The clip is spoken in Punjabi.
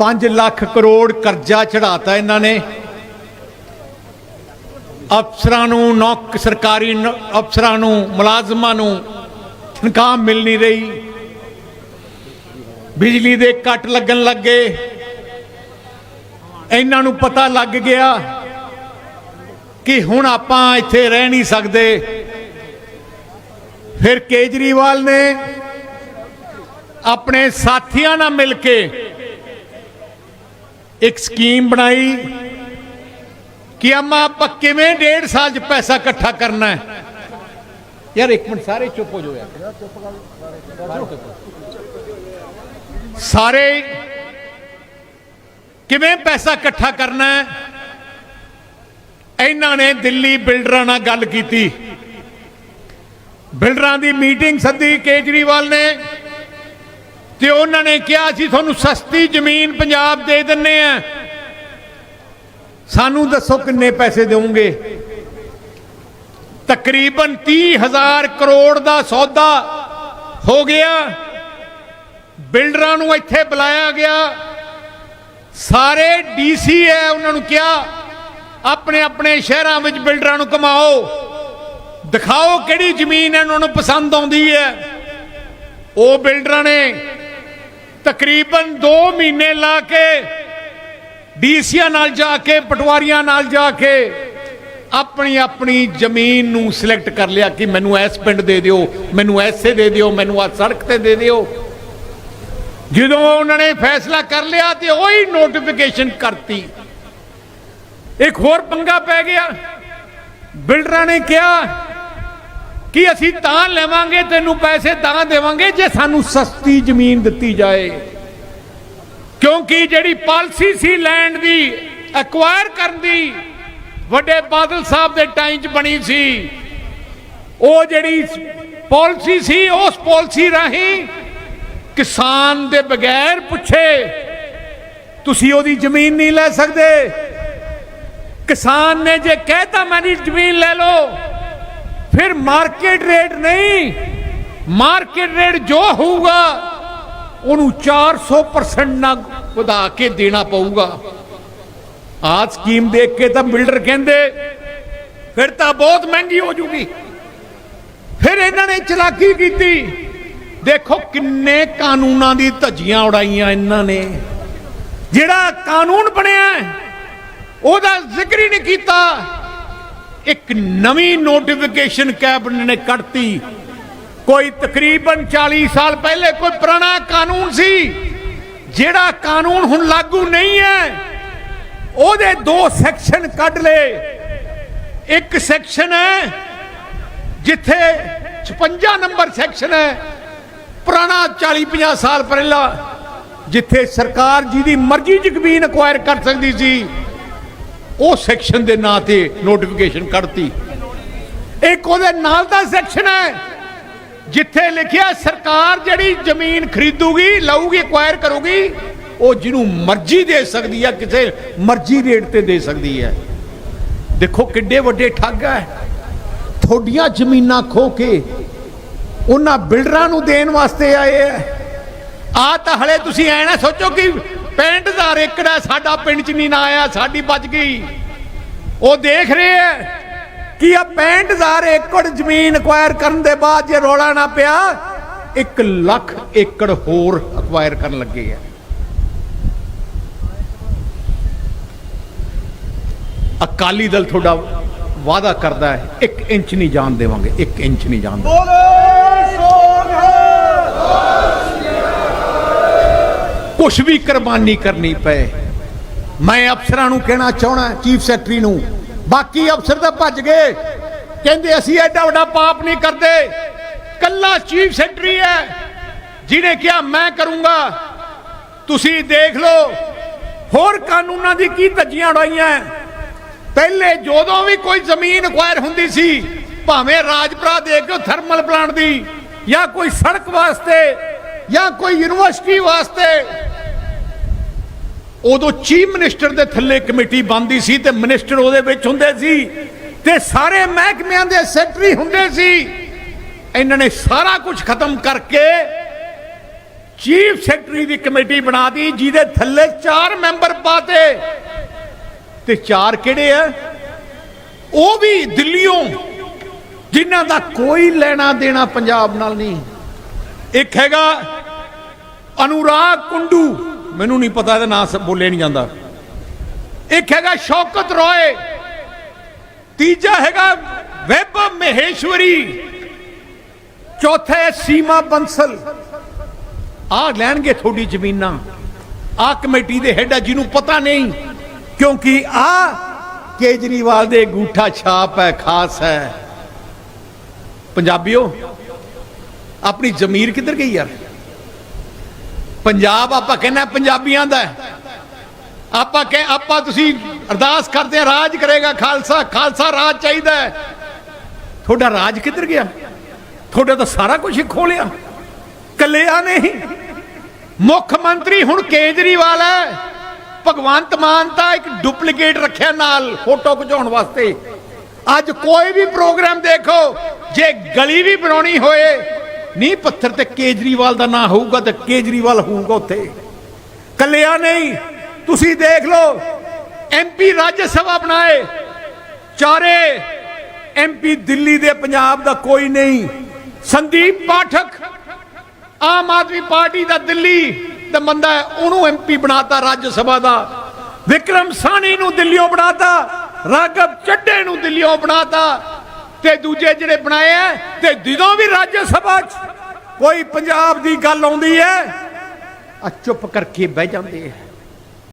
5 ਲੱਖ ਕਰੋੜ ਕਰਜ਼ਾ ਚੜਾਤਾ ਇਹਨਾਂ ਨੇ। ਅਫਸਰਾਂ ਨੂੰ, ਨੌਕ, ਸਰਕਾਰੀ ਅਫਸਰਾਂ ਨੂੰ, ਮੁਲਾਜ਼ਮਾਂ ਨੂੰ ਤਨਖਾਹ ਮਿਲ ਨਹੀਂ ਰਹੀ। ਬਿਜਲੀ ਦੇ ਕੱਟ ਲੱਗਣ ਲੱਗੇ ਇਹਨਾਂ ਨੂੰ ਪਤਾ ਲੱਗ ਗਿਆ ਕਿ ਹੁਣ ਆਪਾਂ ਇੱਥੇ ਰਹਿ ਨਹੀਂ ਸਕਦੇ। ਫਿਰ ਕੇਜਰੀਵਾਲ ਨੇ ਆਪਣੇ ਸਾਥੀਆਂ ਨਾਲ ਮਿਲ ਕੇ ਇੱਕ ਸਕੀਮ ਬਣਾਈ ਕਿ ਅਮਾ ਆਪਾਂ ਕਿਵੇਂ ਡੇਢ ਸਾਲ ਚ ਪੈਸਾ ਇਕੱਠਾ ਕਰਨਾ ਹੈ? ਯਾਰ ਇੱਕ ਮਿੰਟ, ਸਾਰੇ ਚੁੱਪ ਹੋ ਜਾਓ ਯਾਰ। ਸਾਰੇ ਕਿਵੇਂ ਪੈਸਾ ਇਕੱਠਾ ਕਰਨਾ ਹੈ? ਇਹਨਾਂ ਨੇ ਦਿੱਲੀ ਬਿਲਡਰਾਂ ਨਾਲ ਗੱਲ ਕੀਤੀ। ਬਿਲਡਰਾਂ ਦੀ ਮੀਟਿੰਗ ਸੱਦੀ ਕੇਜਰੀਵਾਲ ਨੇ। ਤੇ ਉਹਨਾਂ ਨੇ ਕਿਹਾ ਸੀ ਤੁਹਾਨੂੰ ਸਸਤੀ ਜ਼ਮੀਨ ਪੰਜਾਬ ਦੇ ਦਿੰਨੇ ਆ। ਸਾਨੂੰ ਦੱਸੋ ਕਿੰਨੇ ਪੈਸੇ ਦੇਵੋਗੇ? ਤਕਰੀਬਨ 30000 ਕਰੋੜ ਦਾ ਸੌਦਾ ਹੋ ਗਿਆ। ਬਿਲਡਰਾਂ ਨੂੰ ਇੱਥੇ ਬੁਲਾਇਆ ਗਿਆ। ਸਾਰੇ ਡੀਸੀ ਹੈ, ਉਹਨਾਂ ਨੂੰ ਕਿਹਾ, ਆਪਣੇ ਆਪਣੇ ਸ਼ਹਿਰਾਂ ਵਿੱਚ ਬਿਲਡਰਾਂ ਨੂੰ ਕਮਾਓ ਦਿਖਾਓ ਕਿਹੜੀ ਜ਼ਮੀਨ ਇਹਨਾਂ ਨੂੰ ਪਸੰਦ ਆਉਂਦੀ ਹੈ। ਉਹ ਬਿਲਡਰਾਂ ਨੇ ਤਕਰੀਬਨ 2 ਮਹੀਨੇ ਲਾ ਕੇ ਡੀਸੀਆਂ ਨਾਲ ਜਾ ਕੇ, ਪਟਵਾਰੀਆਂ ਨਾਲ ਜਾ ਕੇ ਆਪਣੀ ਆਪਣੀ ਜ਼ਮੀਨ ਨੂੰ ਸਿਲੈਕਟ ਕਰ ਲਿਆ ਕਿ ਮੈਨੂੰ ਇਸ ਪਿੰਡ ਦੇ ਦਿਓ, ਮੈਨੂੰ ਐਸੇ ਦੇ ਦਿਓ, ਮੈਨੂੰ ਆ ਸੜਕ ਤੇ ਦੇ ਦਿਓ। ਜਦੋਂ ਉਹਨਾਂ ਨੇ ਫੈਸਲਾ ਕਰ ਲਿਆ ਤੇ ਉਹੀ ਨੋਟੀਫਿਕੇਸ਼ਨ ਕਰਤੀ। ਇੱਕ ਹੋਰ ਪੰਗਾ ਪੈ ਗਿਆ। ਬਿਲਡਰਾਂ ਨੇ ਕਿਹਾ ਕਿ ਅਸੀਂ ਤਾਂ ਲੈਵਾਂਗੇ, ਤੈਨੂੰ ਪੈਸੇ ਤਾਂ ਦੇਵਾਂਗੇ ਜੇ ਸਾਨੂੰ ਸਸਤੀ ਜ਼ਮੀਨ ਦਿੱਤੀ ਜਾਏ। ਕਿਉਂਕਿ ਜਿਹੜੀ ਪਾਲਿਸੀ ਸੀ ਲੈਂਡ ਦੀ ਐਕਵਾਇਰ ਕਰਨ ਦੀ, ਵੱਡੇ ਬਾਦਲ ਸਾਹਿਬ ਦੇ ਟਾਈਮ 'ਚ ਬਣੀ ਸੀ, ਉਹ ਜਿਹੜੀ ਪਾਲਿਸੀ ਸੀ, ਉਸ ਪਾਲਿਸੀ ਰਾਹੀਂ ਕਿਸਾਨ ਦੇ ਬਗੈਰ ਪੁੱਛੇ, ਤੁਸੀਂ ਉਹਦੀ ਜ਼ਮੀਨ ਨਹੀਂ ਲੈ ਸਕਦੇ। ਕਿਸਾਨ ਨੇ ਜੇ ਕਹਿਤਾ ਮੇਰੀ ਜ਼ਮੀਨ ਲੈ ਲਓ। ਫਿਰ ਮਾਰਕੀਟ ਰੇਟ ਨਹੀਂ ਮਾਰਕੀਟ ਰੇਟ ਜੋ ਹੋਊਗਾ ਉਹਨੂੰ 400% ਨਾ ਵਧਾ ਕੇ ਦੇਣਾ ਪਊਗਾ ਆਹ ਸਕੀਮ ਦੇਖ ਕੇ ਤਾਂ ਬਿਲਡਰ ਕਹਿੰਦੇ ਫਿਰ ਤਾਂ ਬਹੁਤ ਮਹਿੰਗੀ ਹੋ ਜੂਗੀ ਫਿਰ ਇਹਨਾਂ ਨੇ ਚਲਾਕੀ ਕੀਤੀ ਦੇਖੋ ਕਿੰਨੇ ਕਾਨੂੰਨਾਂ ਦੀ ਧੱਜੀਆਂ ਉਡਾਈਆਂ ਇਹਨਾਂ ਨੇ ਜਿਹੜਾ ਕਾਨੂੰਨ ਬਣਿਆ ਉਹਦਾ ਜ਼ਿਕਰ ਹੀ ਨਹੀਂ ਕੀਤਾ ਇੱਕ ਨਵੀਂ ਨੋਟੀਫਿਕੇਸ਼ਨ ਕੈਬਨਿਟ ਨੇ ਕੱਢਤੀ। ਕੋਈ ਤਕਰੀਬਨ 40 ਸਾਲ ਪਹਿਲੇ ਕੋਈ ਪੁਰਾਣਾ ਕਾਨੂੰਨ ਸੀ। ਜਿਹੜਾ ਕਾਨੂੰਨ ਹੁਣ ਲਾਗੂ ਨਹੀਂ ਹੈ, ਉਹਦੇ ਦੋ ਸੈਕਸ਼ਨ ਕੱਢ ਲਏ। ਇੱਕ ਸੈਕਸ਼ਨ ਹੈ, ਜਿੱਥੇ 56 ਨੰਬਰ ਸੈਕਸ਼ਨ ਹੈ, ਪੁਰਾਣਾ 40 50 ਸਾਲ ਪਹਿਲਾਂ, ਜਿੱਥੇ ਸਰਕਾਰ ਜਿਹਦੀ ਮਰਜ਼ੀ ਜ਼ਮੀਨ ਅਕਵਾਇਰ ਕਰ ਸਕਦੀ ਸੀ। ਉਹ ਸੈਕਸ਼ਨ ਦੇ ਨਾਂ ਤੇ ਨੋਟੀਫਿਕੇਸ਼ਨ ਕੱਢਤੀ। ਇੱਕ ਉਹਦੇ ਨਾਲ ਦਾ ਸੈਕਸ਼ਨ ਹੈ, ਜਿੱਥੇ ਲਿਖਿਆ ਸਰਕਾਰ ਜਿਹੜੀ ਜ਼ਮੀਨ ਖਰੀਦੂਗੀ, ਲਊਗੀ ਅਕਵਾਇਰ ਕਰੂਗੀ, ਉਹ ਜਿਹਨੂੰ ਮਰਜ਼ੀ ਦੇ ਸਕਦੀ ਹੈ, ਕਿਸੇ ਮਰਜ਼ੀ ਰੇਟ ਤੇ ਦੇ ਸਕਦੀ ਹੈ। ਦੇਖੋ ਕਿੱਡੇ ਵੱਡੇ ਠੱਗ ਹੈ। ਥੋਡੀਆਂ ਜ਼ਮੀਨਾਂ ਖੋ ਕੇ ਉਹਨਾਂ ਬਿਲਡਰਾਂ ਨੂੰ ਦੇਣ ਵਾਸਤੇ ਆਏ ਹੈ। ਆ ਤਾਂ ਹਲੇ ਤੁਸੀਂ ਐ ਨਾ ਸੋਚੋ ਕਿ 65000 ਏਕੜ ਹੈ ਸਾਡਾ ਪਿੰਡ ਚ ਨਹੀਂ ਨਾ ਆਇਆ, ਸਾਡੀ ਬਚ ਗਈ। ਉਹ ਦੇਖ ਰਹੇ ਹੈ ਕਿ ਆ 65000 ਏਕੜ ਜ਼ਮੀਨ ਅਕਵਾਇਰ ਕਰਨ ਦੇ ਬਾਅਦ ਜੇ ਰੋਲਾ ਨਾ ਪਿਆ 1 ਲੱਖ ਏਕੜ ਹੋਰ ਅਕਵਾਇਰ ਕਰਨ ਲੱਗੇ ਆ ਅਕਾਲੀ ਦਲ ਤੁਹਾਡਾ ਵਾਅਦਾ ਕਰਦਾ ਹੈ 1 ਇੰਚ ਨਹੀਂ ਜਾਣ ਦੇਵਾਂਗੇ 1 ਇੰਚ ਨਹੀਂ ਜਾਣ ਦੇਵਾਂਗੇ। ਕੁਝ ਵੀ ਕੁਰਬਾਨੀ ਕਰਨੀ ਪਏ। ਮੈਂ ਅਫਸਰਾਂ ਨੂੰ ਕਹਿਣਾ ਚਾਹਣਾ ਚੀਫ ਸੈਕਟਰੀ ਨੂੰ। ਬਾਕੀ ਅਫਸਰ ਤਾਂ ਭੱਜ ਗਏ। ਕਹਿੰਦੇ, ਅਸੀਂ ਐਡਾ ਵੱਡਾ ਪਾਪ ਨਹੀਂ ਕਰਦੇ। ਕੱਲਾ ਚੀਫ ਸੈਕਟਰੀ ਹੈ। ਜਿਹਨੇ ਕਿਹਾ, ਮੈਂ ਕਰੂੰਗਾ। ਤੁਸੀਂ ਦੇਖ ਲਓ, ਹੋਰ ਕਾਨੂੰਨਾਂ ਦੀ ਕੀ ਧੱਜੀਆਂ ਉਡਾਈਆਂ। ਪਹਿਲੇ ਜਦੋਂ ਵੀ ਕੋਈ ਜ਼ਮੀਨ ਅਕਵਾਇਰ ਹੁੰਦੀ ਸੀ, ਭਾਵੇਂ ਰਾਜਪੁਰਾ ਦੇ ਕੇ ਥਰਮਲ ਪਲਾਂਟ ਦੀ, ਜਾਂ ਕੋਈ ਸੜਕ ਵਾਸਤੇ, ਜਾਂ ਕੋਈ ਯੂਨੀਵਰਸਿਟੀ ਵਾਸਤੇ ਉਦੋਂ ਚੀਫ ਮਿਨਿਸਟਰ ਦੇ ਥੱਲੇ ਕਮੇਟੀ ਬਣਦੀ ਸੀ ਤੇ ਮਿਨਿਸਟਰ ਉਹਦੇ ਵਿੱਚ ਹੁੰਦੇ ਸੀ ਤੇ ਸਾਰੇ ਮਹਿਕਮਿਆਂ ਦੇ ਸੈਕਟਰੀ ਹੁੰਦੇ ਸੀ। ਇਹਨਾਂ ਨੇ ਸਾਰਾ ਕੁਝ ਖਤਮ ਕਰਕੇ ਚੀਫ ਸੈਕਟਰੀ ਦੀ ਕਮੇਟੀ ਬਣਾ ਬਣਾਤੀ ਜਿਹਦੇ ਥੱਲੇ ਚਾਰ ਮੈਂਬਰ ਪਾਤੇ। ਤੇ ਚਾਰ ਕਿਹੜੇ ਆ? ਉਹ ਵੀ ਦਿੱਲੀੋਂ ਜਿਨ੍ਹਾਂ ਦਾ ਕੋਈ ਲੈਣਾ ਦੇਣਾ ਪੰਜਾਬ ਨਾਲ ਨਹੀਂ। ਇੱਕ ਹੈਗਾ ਅਨੁਰਾਗ ਕੁੰਡੂ। ਮੈਨੂੰ ਨਹੀਂ ਪਤਾ, ਇਹਦਾ ਨਾਮ ਬੋਲੇ ਨਹੀਂ ਜਾਂਦਾ। ਇੱਕ ਹੈਗਾ ਸ਼ੌਕਤ ਰੋਏ, ਤੀਜਾ ਹੈਗਾ ਵੈਬ ਮਹੇਸ਼ਵਰੀ, ਚੌਥਾ ਹੈ ਸੀਮਾ ਬੰਸਲ। ਆ ਲੈਣਗੇ ਤੁਹਾਡੀ ਜ਼ਮੀਨਾਂ। ਆ ਕਮੇਟੀ ਦੇ ਹੈਡ ਆ, ਜਿਹਨੂੰ ਪਤਾ ਨਹੀਂ, ਕਿਉਂਕਿ ਆ ਕੇਜਰੀਵਾਲ ਦੇ ਗੂਠਾ ਛਾਪ ਹੈ, ਖਾਸ ਹੈ। ਪੰਜਾਬੀਓ, ਆਪਣੀ ਜ਼ਮੀਰ ਕਿੱਧਰ ਗਈ ਯਾਰ? ਪੰਜਾਬ ਆਪਾਂ ਕਹਿੰਦੇ ਪੰਜਾਬੀਆਂ ਦਾ ਆਪਾਂ ਕਹ, ਆਪਾਂ ਤੁਸੀਂ ਅਰਦਾਸ ਕਰਦੇ ਆ ਰਾਜ ਕਰੇਗਾ ਖਾਲਸਾ ਖਾਲਸਾ ਰਾਜ ਚਾਹੀਦਾ ਹੈ। ਤੁਹਾਡਾ ਰਾਜ ਕਿੱਧਰ ਗਿਆ? ਤੁਹਾਡਾ ਤਾਂ ਸਾਰਾ ਕੁਝ ਹੀ ਖੋਲਿਆ ਕੱਲਿਆ ਨਹੀਂ। ਮੁੱਖ ਮੰਤਰੀ ਹੁਣ ਕੇਜਰੀਵਾਲ ਹੈ। ਭਗਵੰਤ ਮਾਨ ਤਾਂ ਇੱਕ ਡੁਪਲੀਕੇਟ ਰੱਖਿਆ ਨਾਲ ਫੋਟੋ ਖਿਚਾਉਣ ਵਾਸਤੇ। ਅੱਜ ਕੋਈ ਵੀ ਪ੍ਰੋਗਰਾਮ ਦੇਖੋ, ਜੇ ਗਲੀ ਵੀ ਬਣਾਉਣੀ ਹੋਏ ਨੀ ਪੱਥਰ ਤੇ ਕੇਜਰੀਵਾਲ ਦਾ ਨਾਂ ਹੋਊਗਾ ਤੇ ਕੇਜਰੀਵਾਲ ਹੋਊਗਾ ਉੱਥੇ। ਕੱਲਿਆ ਨਹੀਂ, ਤੁਸੀਂ ਦੇਖ ਲਓ ਐਮਪੀ ਰਾਜ ਸਭਾ ਬਣਾਏ। ਚਾਰੇ ਐਮਪੀ ਦਿੱਲੀ ਦੇ ਪੰਜਾਬ ਦਾ ਕੋਈ ਨਹੀਂ। ਸੰਦੀਪ ਪਾਠਕ, ਆਮ ਆਦਮੀ ਪਾਰਟੀ ਦਾ ਦਿੱਲੀ ਦਾ ਬੰਦਾ ਹੈ, ਉਹਨੂੰ ਐਮਪੀ ਬਣਾਤਾ ਰਾਜ ਸਭਾ ਦਾ। ਵਿਕਰਮ ਸਾਨੀ ਨੂੰ ਦਿੱਲੀੋਂ ਬਣਾਤਾ, ਰਾਘਵ ਚੱਡੇ ਨੂੰ ਦਿੱਲੀੋਂ ਬਣਾਤਾ। ਤੇ ਦੂਜੇ ਜਿਹੜੇ ਬਣਾਏ ਆ, ਤੇ ਜਦੋਂ ਵੀ ਰਾਜ ਸਭਾ 'ਚ। ਕੋਈ ਪੰਜਾਬ ਦੀ ਗੱਲ ਆਉਂਦੀ ਹੈ ਆ ਚੁੱਪ ਕਰਕੇ ਬਹਿ ਜਾਂਦੇ ਆ।